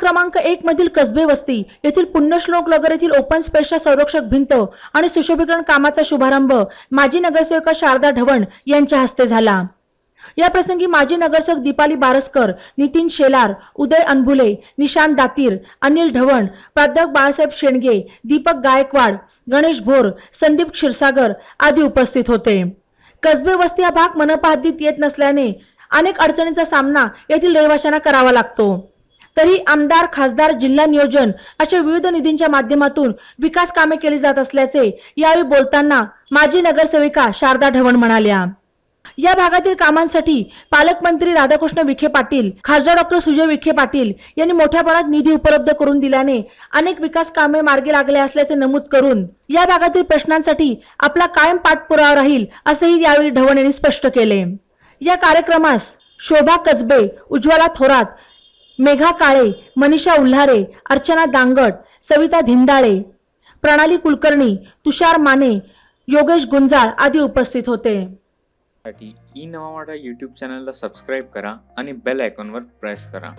क्रमांक एक मधील कसबे वस्ती येथील पुण्यश्लोक नगर येथील ओपन स्पेसच्या संरक्षक भिंत आणि सुशोभीकरण कामाचा शुभारंभ माजी नगरसेविका शारदा ढवण यांच्या हस्ते झाला. या प्रसंगी माजी नगरसेवक दीपाली बारसकर नितीन शेलार उदय अनभुले निशांत दातीर अनिल ढवण प्राध्यापक बाळासाहेब शेंडगे दीपक गायकवाड गणेश भोर संदीप क्षीरसागर आदी उपस्थित होते. कसबे वस्ती हा भाग मनपा हद्दीत येत नसल्याने अनेक अडचणींचा सामना येथील रहिवाशांना करावा लागतो. तरी आमदार खासदार जिल्हा नियोजन अशा विविध निधींच्या माध्यमातून विकास कामे केली जात असल्याचे यावेळी बोलताना माजी नगरसेविका शारदा ढवण म्हणाल्या. या भागातील कामांसाठी पालकमंत्री राधाकृष्ण विखे पाटील खासदार डॉक्टर सुजय विखे पाटील यांनी मोठ्या प्रमाणात निधी उपलब्ध करून दिल्याने अनेक विकास कामे मार्गी लागले असल्याचे नमूद करून या भागातील प्रश्नांसाठी आपला कायम पाठपुरावा राहील असेही यावेळी ढवण यांनी स्पष्ट केले. या कार्यक्रमास शोभा कसबे उज्ज्वला थोरात मेघा काळे मनीषा उल्हारे अर्चना दांगट सविता धिंदाळे प्रणाली कुलकर्णी तुषार माने योगेश गुंजाळ आदी उपस्थित होते. ई नवा वाडा यूट्यूब चॅनलला सबस्क्राईब करा आणि बेल आयकॉनवर प्रेस करा.